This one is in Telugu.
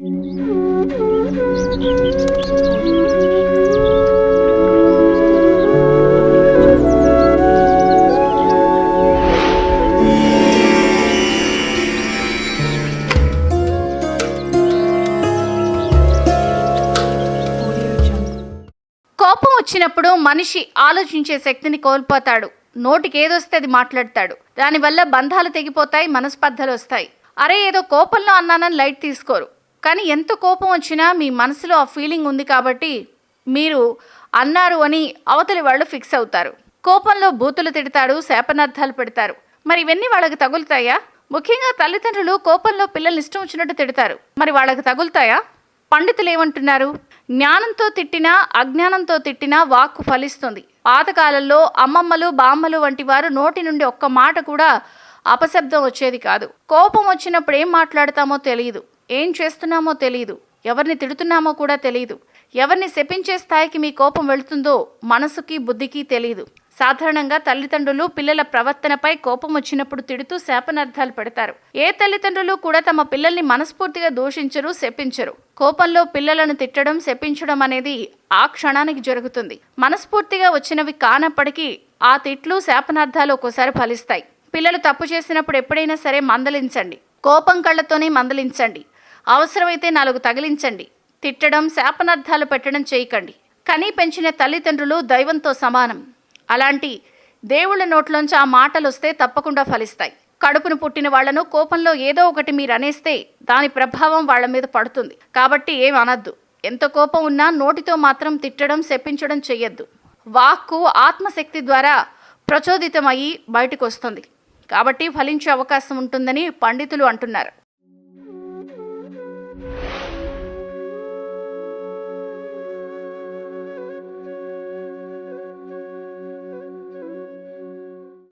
కోపం వచ్చినప్పుడు మనిషి ఆలోచించే శక్తిని కోల్పోతాడు. నోటికి ఏదొస్తే అది మాట్లాడతాడు. దానివల్ల బంధాలు తెగిపోతాయి మనస్పర్ధలు వస్తాయి అరే ఏదో కోపంలో అన్నానని లైట్ తీసుకోరు. కానీ ఎంత కోపం వచ్చినా మీ మనసులో ఆ ఫీలింగ్ ఉంది కాబట్టి మీరు అన్నారు అని అవతలి వాళ్ళు ఫిక్స్ అవుతారు. కోపంలో బూతులు తిడతాడు శాపనార్థాలు పెడతారు. మరి ఇవన్నీ వాళ్ళకి తగులుతాయా? ముఖ్యంగా తల్లిదండ్రులు కోపంలో పిల్లల్ని ఇష్టం వచ్చినట్టు తిడతారు. మరి వాళ్ళకి తగులుతాయా? పండితులు ఏమంటున్నారు? జ్ఞానంతో తిట్టినా అజ్ఞానంతో తిట్టినా వాక్కు ఫలిస్తుంది. పాతకాలంలో అమ్మమ్మలు బామ్మలు వంటి వారు నోటి నుండి ఒక్క మాట కూడా అపశబ్దం వచ్చేది కాదు. కోపం వచ్చినప్పుడు ఏం మాట్లాడతామో తెలియదు. ఏం చేస్తున్నామో తెలియదు ఎవరిని తిడుతున్నామో కూడా తెలియదు ఎవరిని శపించే స్థాయికి మీ కోపం వెళుతుందో మనసుకి బుద్ధికి తెలియదు సాధారణంగా తల్లిదండ్రులు పిల్లల ప్రవర్తనపై కోపం వచ్చినప్పుడు తిడుతూ శాపనార్థాలు పెడతారు. ఏ తల్లిదండ్రులు కూడా తమ పిల్లల్ని మనస్ఫూర్తిగా దూషించరు శపించరు. కోపంలో పిల్లలను తిట్టడం శపించడం అనేది ఆ క్షణానికి జరుగుతుంది. మనస్ఫూర్తిగా వచ్చినవి కానప్పటికీ ఆ తిట్లు శాపనార్థాలు ఒక్కోసారి ఫలిస్తాయి. పిల్లలు తప్పు చేసినప్పుడు ఎప్పుడైనా సరే మందలించండి. కోపం కళ్ళతోనే మందలించండి. అవసరమైతే నాలుగు తగిలించండి. తిట్టడం శాపనార్థాలు పెట్టడం చేయకండి. కనీ పెంచిన తల్లిదండ్రులు దైవంతో సమానం. అలాంటి దేవుళ్ళ నోట్లోంచి ఆ మాటలు వస్తే తప్పకుండా ఫలిస్తాయి. కడుపును పుట్టిన వాళ్ళను కోపంలో ఏదో ఒకటి మీరు అనేస్తే దాని ప్రభావం వాళ్ళ మీద పడుతుంది. కాబట్టి ఏం అనద్దు. ఎంత కోపం ఉన్నా నోటితో మాత్రం తిట్టడం శపించడం చెయ్యొద్దు. వాక్కు ఆత్మశక్తి ద్వారా ప్రచోదితమయ్యి బయటకు వస్తుంది కాబట్టి ఫలించే అవకాశం ఉంటుందని పండితులు అంటున్నారు.